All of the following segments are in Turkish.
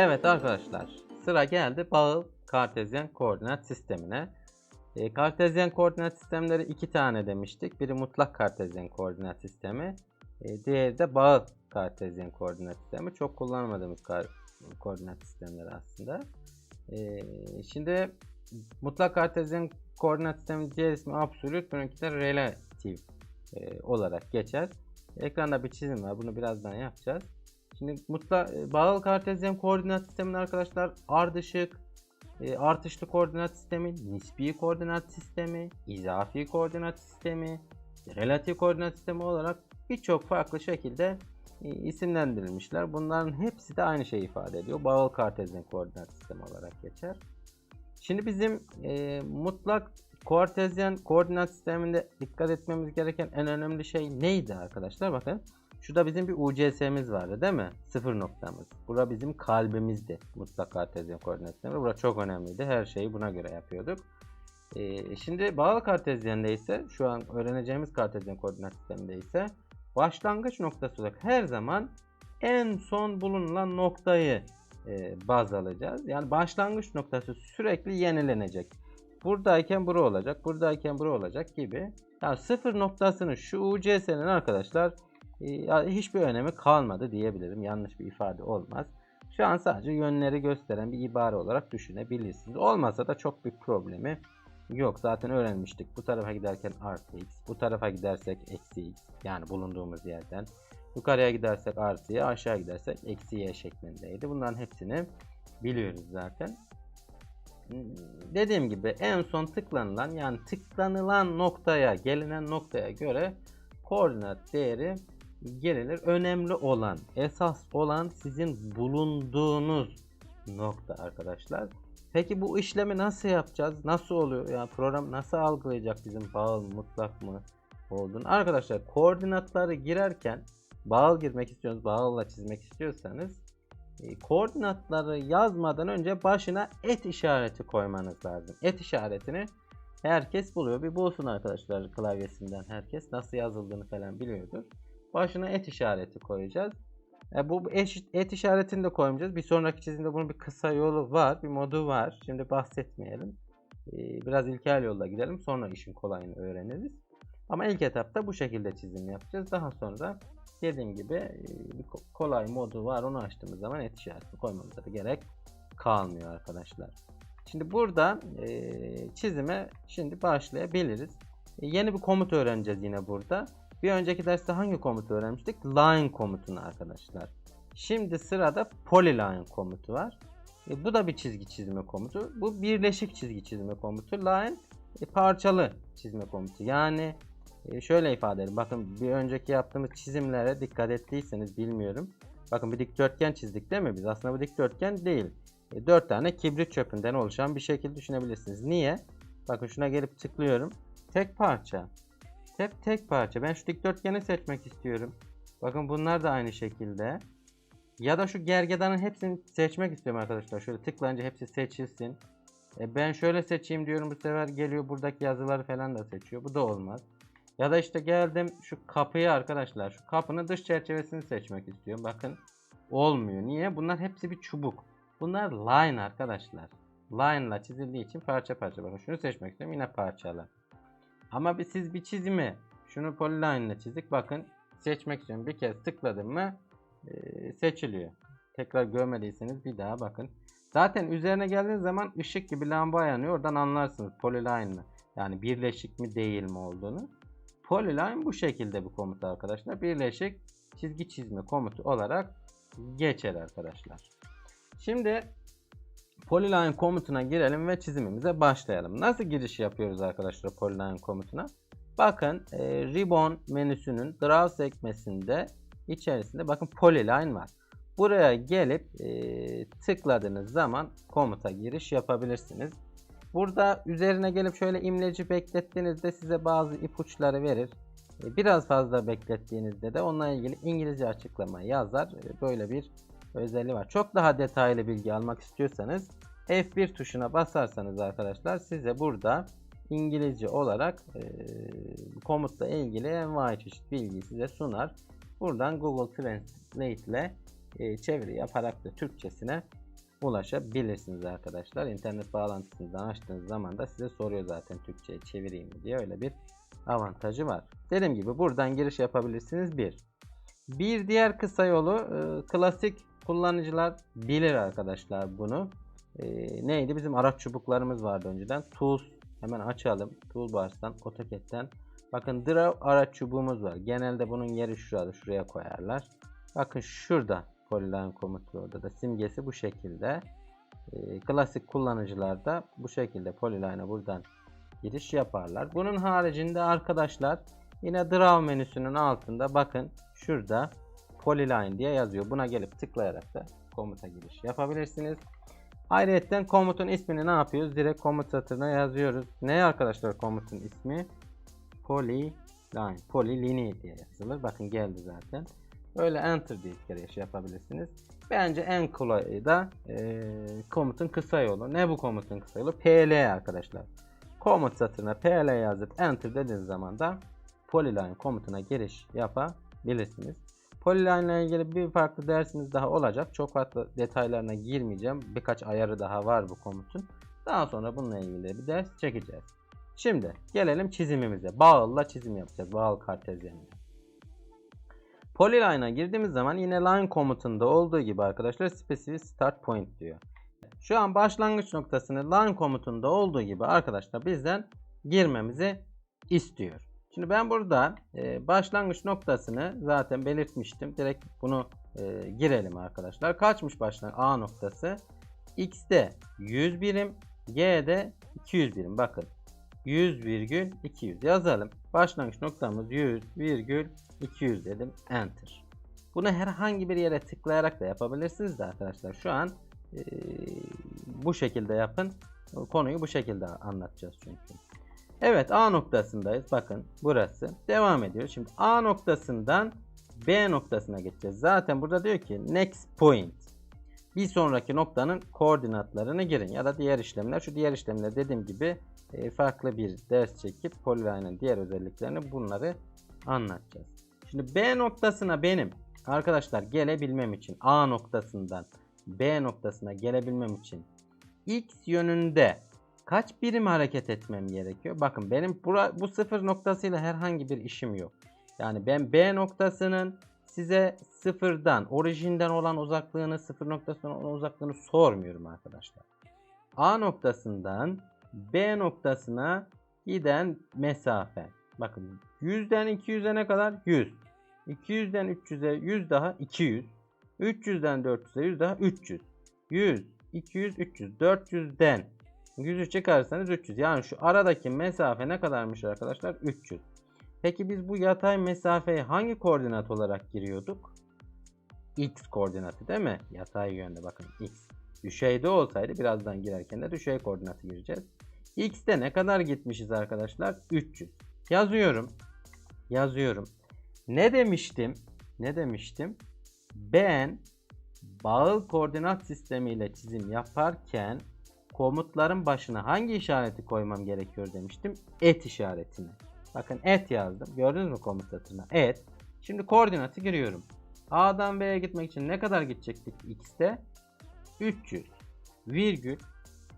Evet arkadaşlar sıra geldi bağıl kartezyen koordinat sistemine. E, kartezyen koordinat sistemleri iki tane demiştik. Biri mutlak kartezyen koordinat sistemi. e, diğeri de bağıl kartezyen koordinat sistemi. Çok kullanmadığımız koordinat sistemleri aslında. E, şimdi mutlak kartezyen koordinat sistemi diğer ismi absolut, bununki de relatif e, olarak geçer. Ekranda bir çizim var. Bunu birazdan yapacağız. Şimdi mutlak e, bağlı kartezyen koordinat sisteminde arkadaşlar ardışık, e, artışlı koordinat sistemi, nispi koordinat sistemi, izafi koordinat sistemi, relatif koordinat sistemi olarak birçok farklı şekilde e, isimlendirilmişler. Bunların hepsi de aynı şeyi ifade ediyor. Bağlı kartezyen koordinat sistemi olarak geçer. Şimdi bizim e, mutlak kartezyen koordinat sisteminde dikkat etmemiz gereken en önemli şey neydi arkadaşlar? Bakın şurada bizim bir UCS'miz vardı değil mi? Sıfır noktamız. Bura bizim kalbimizdi. Mutlak kartezyen koordinat sistemi. Bura çok önemliydi. Her şeyi buna göre yapıyorduk. E, şimdi bağlı kartezyende ise şu an öğreneceğimiz kartezyen koordinat sisteminde ise başlangıç noktası olarak her zaman en son bulunan noktayı e, baz alacağız. Yani başlangıç noktası sürekli yenilenecek. Buradayken bura olacak, buradayken bura olacak gibi. Yani sıfır noktasının şu UCS'nin arkadaşlar hiçbir önemi kalmadı diyebilirim. Yanlış bir ifade olmaz. Şu an sadece yönleri gösteren bir ibare olarak düşünebilirsiniz. Olmasa da çok bir problemi yok. Zaten öğrenmiştik. Bu tarafa giderken artı x, bu tarafa gidersek eksi x. Yani bulunduğumuz yerden. Yukarıya gidersek artıya, aşağı gidersek eksi y şeklindeydi. Bunların hepsini biliyoruz zaten. Hmm, Dediğim gibi en son tıklanılan yani tıklanılan noktaya, gelinen noktaya göre koordinat değeri gerilir. Önemli olan, esas olan sizin bulunduğunuz nokta arkadaşlar. Peki bu işlemi nasıl yapacağız? Nasıl oluyor? Yani program nasıl algılayacak bizim bağlı mutlak mı olduğunu? Arkadaşlar koordinatları girerken bağıl girmek istiyorsanız, bağılla çizmek istiyorsanız e, koordinatları yazmadan önce başına et işareti koymanız lazım. Et işaretini herkes buluyor. Bir bulsun arkadaşlar klavyesinden herkes. Nasıl yazıldığını falan biliyordur. Başına et işareti koyacağız. E, bu et, et işaretini de koymayacağız. Bir sonraki çizimde bunun bir kısa yolu var. Bir modu var. Şimdi bahsetmeyelim. E, biraz ilkel yolla gidelim. Sonra işin kolayını öğreniriz. Ama ilk etapta bu şekilde çizim yapacağız. Daha sonra dediğim gibi e, kolay modu var. Onu açtığımız zaman et işaretini koymamıza da gerek kalmıyor arkadaşlar. Şimdi burada e, çizime şimdi başlayabiliriz. E, yeni bir komut öğreneceğiz yine burada. Bir önceki derste hangi komutu öğrenmiştik? Line komutunu arkadaşlar. Şimdi sırada polyline komutu var. E, bu da bir çizgi çizme komutu. Bu birleşik çizgi çizme komutu. Line e, parçalı çizme komutu. Yani e, şöyle ifade edelim. Bakın bir önceki yaptığımız çizimlere dikkat ettiyseniz bilmiyorum. Bakın bir dikdörtgen çizdik değil mi biz? Aslında bu dikdörtgen değil. E, 4 tane kibrit çöpünden oluşan bir şekil düşünebilirsiniz. Niye? Bakın şuna gelip tıklıyorum. Tek parça. Hep tek parça. Ben şu dikdörtgeni seçmek istiyorum. Bakın bunlar da aynı şekilde. Ya da şu gergedanın hepsini seçmek istiyorum arkadaşlar. Şöyle tıklayınca hepsi seçilsin. E ben şöyle seçeyim diyorum bu sefer geliyor buradaki yazıları falan da seçiyor. Bu da olmaz. Ya da işte geldim şu kapıyı arkadaşlar. Şu kapının dış çerçevesini seçmek istiyorum. Bakın olmuyor. Niye? Bunlar hepsi bir çubuk. Bunlar line arkadaşlar. Line ile çizildiği için parça parça. Bakın şunu seçmek istiyorum yine parçalı. Ama bir, siz bir çizimi şunu polyline ile çizdik. Bakın seçmek istiyorum. Bir kez tıkladım mı e, seçiliyor. Tekrar görmediyseniz bir daha bakın. Zaten üzerine geldiğiniz zaman ışık gibi lamba yanıyor. Oradan anlarsınız polyline mi? Yani birleşik mi değil mi olduğunu. Polyline bu şekilde bir komut arkadaşlar. Birleşik çizgi çizme komutu olarak geçer arkadaşlar. Şimdi Polyline komutuna girelim ve çizimimize başlayalım. Nasıl giriş yapıyoruz arkadaşlar Polyline komutuna? Bakın e, Ribbon menüsünün Draw sekmesinde içerisinde bakın Polyline var. Buraya gelip e, tıkladığınız zaman komuta giriş yapabilirsiniz. Burada üzerine gelip şöyle imleci beklettiğinizde size bazı ipuçları verir. E, Biraz fazla beklettiğinizde de onunla ilgili İngilizce açıklama yazar. E, Böyle bir özelliği var. Çok daha detaylı bilgi almak istiyorsanız F1 tuşuna basarsanız arkadaşlar size burada İngilizce olarak e, komutla ilgili envai çeşit bilgiyi size sunar. Buradan Google Translate ile e, çeviri yaparak da Türkçesine ulaşabilirsiniz arkadaşlar. İnternet bağlantısından açtığınız zaman da size soruyor zaten Türkçe'ye çevireyim mi diye öyle bir avantajı var. Dediğim gibi buradan giriş yapabilirsiniz bir. Bir diğer kısa yolu e, klasik kullanıcılar bilir arkadaşlar bunu. E, neydi? Bizim araç çubuklarımız vardı önceden. Tools hemen açalım. Toolbars'tan, AutoCAD'den. Bakın Draw araç çubuğumuz var. Genelde bunun yeri şurada, şuraya koyarlar. Bakın şurada Polyline komutu orada da simgesi bu şekilde. E, klasik kullanıcılar da bu şekilde Polyline'a buradan giriş yaparlar. Bunun haricinde arkadaşlar yine Draw menüsünün altında bakın şurada Polyline diye yazıyor. Buna gelip tıklayarak da komuta giriş yapabilirsiniz. Ayrıca komutun ismini ne yapıyoruz? Direkt komut satırına yazıyoruz. Ne arkadaşlar komutun ismi? Polyline. Polyline diye yazılır. Bakın geldi zaten. Öyle enter diye giriş yapabilirsiniz. Bence en kolayı da e, komutun kısa yolu. Ne bu komutun kısa yolu? PL arkadaşlar. Komut satırına PL yazıp enter dediğiniz zaman da Polyline komutuna giriş yapabilirsiniz. Polyline ile ilgili bir farklı dersimiz daha olacak. Çok farklı detaylarına girmeyeceğim. Birkaç ayarı daha var bu komutun. Daha sonra bununla ilgili bir ders çekeceğiz. Şimdi gelelim çizimimize. Bağılla çizim yapacağız. Bağıl kartezyenle. Polyline'a girdiğimiz zaman yine line komutunda olduğu gibi arkadaşlar specific start point diyor. Şu an başlangıç noktasını line komutunda olduğu gibi arkadaşlar bizden girmemizi istiyor. Şimdi ben burada e, başlangıç noktasını zaten belirtmiştim. Direkt bunu e, girelim arkadaşlar. Kaçmış başlangıç A noktası? X'de 100 birim, G'de 200 birim. Bakın 100 virgül 200 yazalım. Başlangıç noktamız 100 virgül 200 dedim. Enter. Bunu herhangi bir yere tıklayarak da yapabilirsiniz de arkadaşlar. Şu an e, bu şekilde yapın. Konuyu bu şekilde anlatacağız çünkü. Evet A noktasındayız. Bakın burası. Devam ediyor. Şimdi A noktasından B noktasına geçeceğiz. Zaten burada diyor ki next point. Bir sonraki noktanın koordinatlarını girin. Ya da diğer işlemler. Şu diğer işlemler dediğim gibi e, farklı bir ders çekip Polyline'ın diğer özelliklerini bunları anlatacağız. Şimdi B noktasına benim arkadaşlar gelebilmem için A noktasından B noktasına gelebilmem için X yönünde kaç birim hareket etmem gerekiyor? Bakın benim bura, bu sıfır noktasıyla herhangi bir işim yok. Yani ben B noktasının size sıfırdan, orijinden olan uzaklığını, sıfır noktasından olan uzaklığını sormuyorum arkadaşlar. A noktasından B noktasına giden mesafe. Bakın 100'den 200'e ne kadar? 100. 200'den 300'e 100 daha 200. 300'den 400'e 100 daha 300. 100, 200, 300. 400'den 100'ü çıkarsanız 300. Yani şu aradaki mesafe ne kadarmış arkadaşlar? 300. Peki biz bu yatay mesafeyi hangi koordinat olarak giriyorduk? X koordinatı değil mi? Yatay yönde bakın X. Düşeyde olsaydı birazdan girerken de düşey koordinatı gireceğiz. X'te ne kadar gitmişiz arkadaşlar? 300. Yazıyorum. Yazıyorum. Ne demiştim? Ne demiştim? Ben bağıl koordinat sistemiyle çizim yaparken komutların başına hangi işareti koymam gerekiyor demiştim? Et işaretini. Bakın et yazdım. Gördünüz mü komut satırına? Et. Şimdi koordinatı giriyorum. A'dan B'ye gitmek için ne kadar gidecektik X'te? 300. Virgül.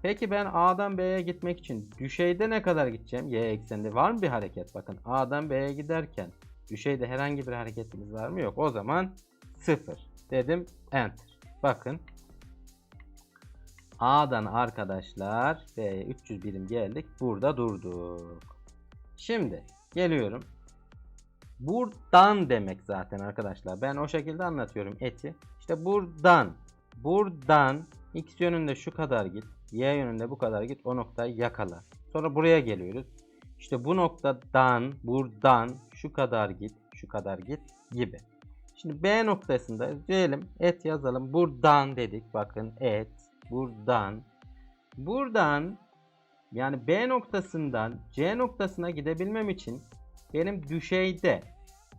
Peki ben A'dan B'ye gitmek için düşeyde ne kadar gideceğim? Y ekseninde var mı bir hareket? Bakın A'dan B'ye giderken düşeyde herhangi bir hareketimiz var mı? Yok. O zaman 0 dedim. Enter. Bakın A'dan arkadaşlar B'ye 300 birim geldik. Burada durduk. Şimdi geliyorum. Buradan demek zaten arkadaşlar. Ben o şekilde anlatıyorum eti. İşte buradan buradan x yönünde şu kadar git. Y yönünde bu kadar git. O noktayı yakala. Sonra buraya geliyoruz. İşte bu noktadan buradan şu kadar git. Şu kadar git gibi. Şimdi B noktasında diyelim et yazalım. Buradan dedik. Bakın et. Buradan. Buradan yani B noktasından C noktasına gidebilmem için benim düşeyde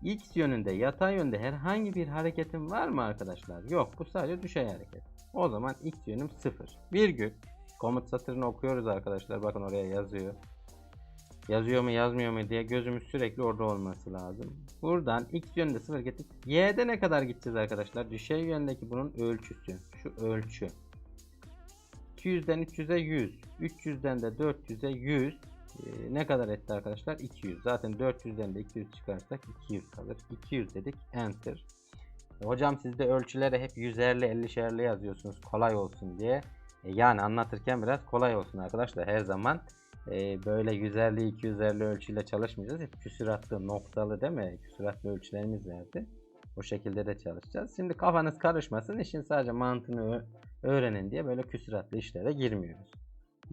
X yönünde yatay yönde herhangi bir hareketim var mı arkadaşlar? Yok bu sadece düşey hareket. O zaman X yönüm 0. Virgül. Komut satırını okuyoruz arkadaşlar. Bakın oraya yazıyor. Yazıyor mu yazmıyor mu diye gözümüz sürekli orada olması lazım. Buradan X yönünde 0 getirip Y'de ne kadar gideceğiz arkadaşlar? Düşey yöndeki bunun ölçüsü. Şu ölçü. 200'den 300'e 100. 300'den de 400'e 100. Ee, ne kadar etti arkadaşlar? 200. Zaten 400'den de 200 çıkarsak 200 kalır. 200 dedik. Enter. E, Hocam siz de ölçülere hep 100'erli 50'şerli yazıyorsunuz kolay olsun diye. E, yani anlatırken biraz kolay olsun arkadaşlar. Her zaman e, böyle 100'erli 200'erli ölçüyle çalışmayacağız. Hep küsuratlı noktalı değil mi? Küsuratlı ölçülerimiz vardı. O şekilde de çalışacağız. Şimdi kafanız karışmasın. işin sadece mantığını öğrenin diye böyle küsuratlı işlere girmiyoruz.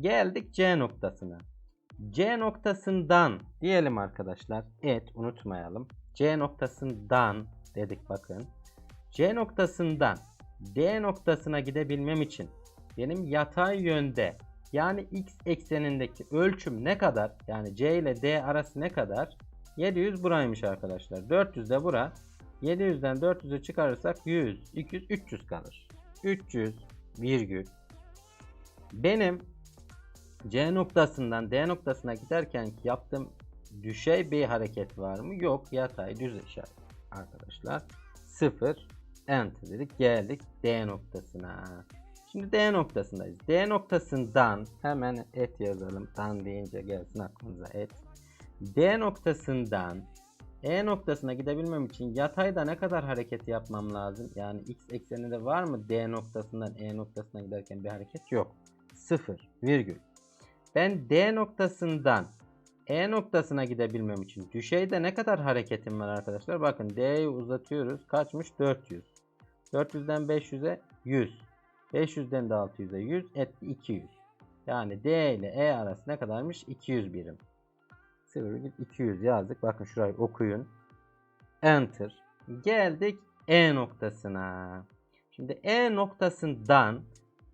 Geldik C noktasına. C noktasından diyelim arkadaşlar. Et unutmayalım. C noktasından dedik bakın. C noktasından D noktasına gidebilmem için benim yatay yönde yani x eksenindeki ölçüm ne kadar? Yani C ile D arası ne kadar? 700 buraymış arkadaşlar. 400 de bura. 700'den 400'ü çıkarırsak 100, 200, 300 kalır. 300 virgül. Benim C noktasından D noktasına giderken yaptığım düşey bir hareket var mı? Yok. Yatay düz işaret arkadaşlar. 0 enter dedik. Geldik D noktasına. Şimdi D noktasındayız. D noktasından hemen et yazalım. Dan deyince gelsin aklınıza et. D noktasından E noktasına gidebilmem için yatayda ne kadar hareket yapmam lazım? Yani x ekseninde var mı D noktasından E noktasına giderken bir hareket yok. 0 virgül. Ben D noktasından E noktasına gidebilmem için düşeyde ne kadar hareketim var arkadaşlar? Bakın D'yi uzatıyoruz. Kaçmış? 400. 400'den 500'e 100. 500'den de 600'e 100 etti 200. Yani D ile E arası ne kadarmış? 200 birim. 0,200 yazdık. Bakın şurayı okuyun. Enter. Geldik E noktasına. Şimdi E noktasından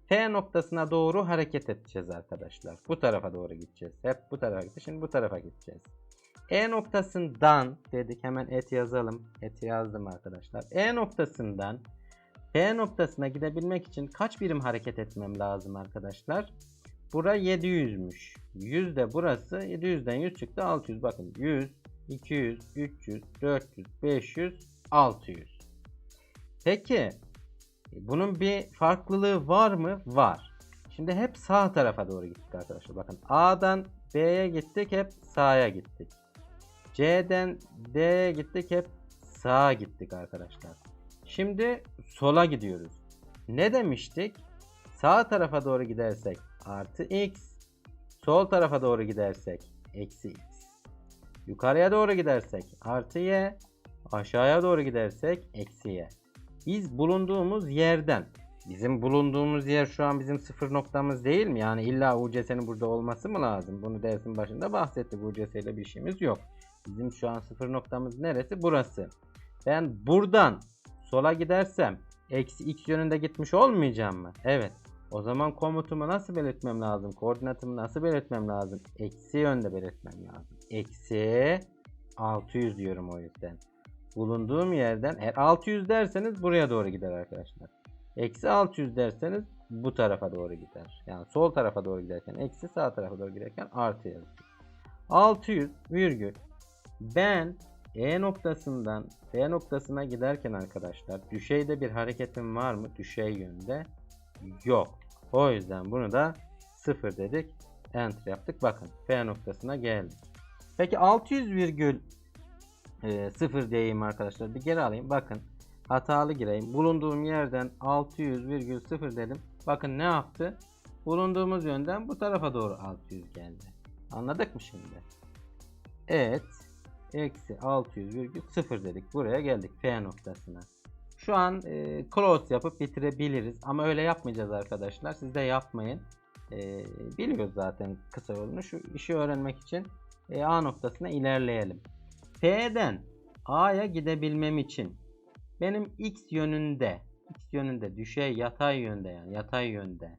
F noktasına doğru hareket edeceğiz arkadaşlar. Bu tarafa doğru gideceğiz. Hep bu tarafa gideceğiz. Şimdi bu tarafa gideceğiz. E noktasından dedik hemen et yazalım. Et yazdım arkadaşlar. E noktasından P noktasına gidebilmek için kaç birim hareket etmem lazım arkadaşlar? Bura 700'müş. 100 de burası 700'den 100 çıktı 600. Bakın 100, 200, 300, 400, 500, 600. Peki bunun bir farklılığı var mı? Var. Şimdi hep sağ tarafa doğru gittik arkadaşlar. Bakın A'dan B'ye gittik hep sağa gittik. C'den D'ye gittik hep sağa gittik arkadaşlar. Şimdi sola gidiyoruz. Ne demiştik? Sağ tarafa doğru gidersek artı x. Sol tarafa doğru gidersek eksi x. Yukarıya doğru gidersek artı y. Aşağıya doğru gidersek eksi y. Biz bulunduğumuz yerden Bizim bulunduğumuz yer şu an bizim sıfır noktamız değil mi? Yani illa UCS'nin burada olması mı lazım? Bunu dersin başında bahsettik. UCS ile bir işimiz yok. Bizim şu an sıfır noktamız neresi? Burası. Ben buradan sola gidersem eksi x yönünde gitmiş olmayacağım mı? Evet. O zaman komutumu nasıl belirtmem lazım? Koordinatımı nasıl belirtmem lazım? Eksi yönde belirtmem lazım. Eksi 600 diyorum o yüzden. Bulunduğum yerden eğer 600 derseniz buraya doğru gider arkadaşlar. Eksi 600 derseniz bu tarafa doğru gider. Yani sol tarafa doğru giderken eksi sağ tarafa doğru giderken artı yazılır. 600 virgül ben E noktasından B noktasına giderken arkadaşlar düşeyde bir hareketim var mı? Düşey yönde yok. O yüzden bunu da 0 dedik. Enter yaptık. Bakın F noktasına geldik. Peki 600 virgül e, 0 diyeyim arkadaşlar. Bir geri alayım. Bakın hatalı gireyim. Bulunduğum yerden 600,0 dedim. Bakın ne yaptı? Bulunduğumuz yönden bu tarafa doğru 600 geldi. Anladık mı şimdi? Evet. Eksi 600,0 dedik. Buraya geldik F noktasına. Şu an e, close yapıp bitirebiliriz. Ama öyle yapmayacağız arkadaşlar. Siz de yapmayın. E, biliyoruz zaten kısa yolunu. Şu işi öğrenmek için e, A noktasına ilerleyelim. F'den A'ya gidebilmem için benim x yönünde x yönünde düşey yatay yönde yani yatay yönde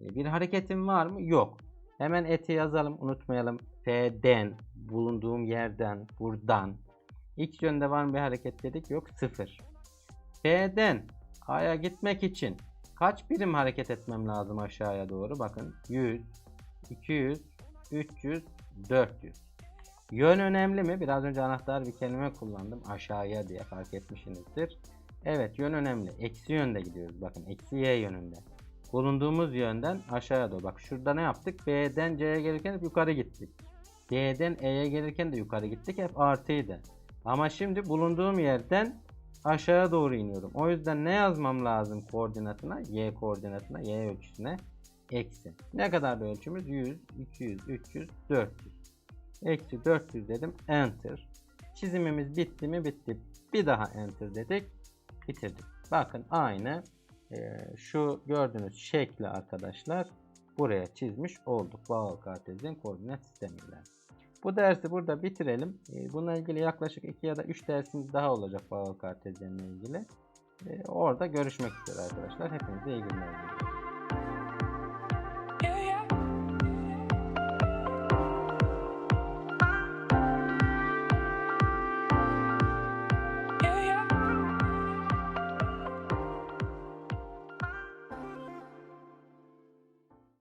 e, bir hareketim var mı? Yok. Hemen eti yazalım unutmayalım. F'den bulunduğum yerden buradan x yönde var mı bir hareket dedik? Yok 0. F'den A'ya gitmek için kaç birim hareket etmem lazım aşağıya doğru? Bakın 100, 200, 300, 400. Yön önemli mi? Biraz önce anahtar bir kelime kullandım. Aşağıya diye fark etmişsinizdir. Evet yön önemli. Eksi yönde gidiyoruz. Bakın eksi y yönünde. bulunduğumuz yönden aşağıya doğru. Bak şurada ne yaptık? B'den C'ye gelirken hep yukarı gittik. D'den E'ye gelirken de yukarı gittik. Hep artıydı. Ama şimdi bulunduğum yerden aşağıya doğru iniyorum. O yüzden ne yazmam lazım koordinatına? Y koordinatına, Y ölçüsüne. Eksi. Ne kadar ölçümüz? 100, 200, 300, 400. Eksi 400 dedim. Enter. Çizimimiz bitti mi? Bitti. Bir daha enter dedik. Bitirdik. Bakın aynı e, şu gördüğünüz şekli arkadaşlar buraya çizmiş olduk. Bağıl kartezyen koordinat sistemiyle. Bu dersi burada bitirelim. E, bununla ilgili yaklaşık 2 ya da 3 dersimiz daha olacak bağıl kartezyenle ilgili. E, orada görüşmek üzere arkadaşlar. Hepinize iyi günler diliyorum.